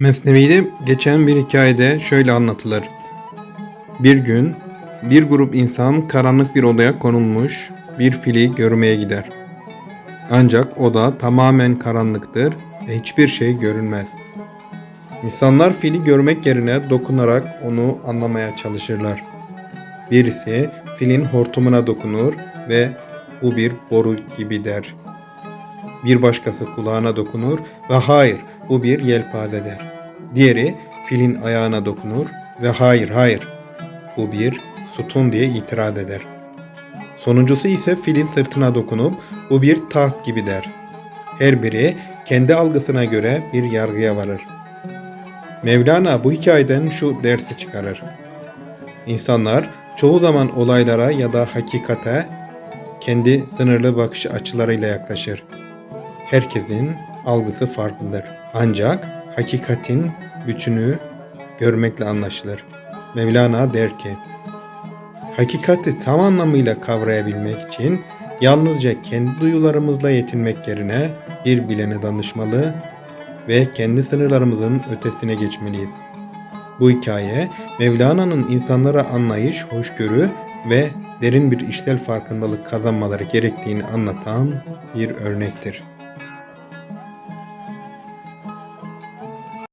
Mesnevi'de geçen bir hikayede şöyle anlatılır. Bir gün bir grup insan karanlık bir odaya konulmuş bir fili görmeye gider. Ancak oda tamamen karanlıktır ve hiçbir şey görünmez. İnsanlar fili görmek yerine dokunarak onu anlamaya çalışırlar. Birisi filin hortumuna dokunur ve bu bir boru gibi der. Bir başkası kulağına dokunur ve hayır bu bir yelpade der. Diğeri filin ayağına dokunur ve hayır hayır bu bir sütun diye itiraz eder. Sonuncusu ise filin sırtına dokunup bu bir taht gibi der. Her biri kendi algısına göre bir yargıya varır. Mevlana bu hikayeden şu dersi çıkarır. İnsanlar çoğu zaman olaylara ya da hakikate kendi sınırlı bakış açılarıyla yaklaşır. Herkesin algısı farklıdır. Ancak hakikatin bütünü görmekle anlaşılır. Mevlana der ki, Hakikati tam anlamıyla kavrayabilmek için yalnızca kendi duyularımızla yetinmek yerine bir bilene danışmalı ve kendi sınırlarımızın ötesine geçmeliyiz. Bu hikaye Mevlana'nın insanlara anlayış, hoşgörü ve derin bir işsel farkındalık kazanmaları gerektiğini anlatan bir örnektir.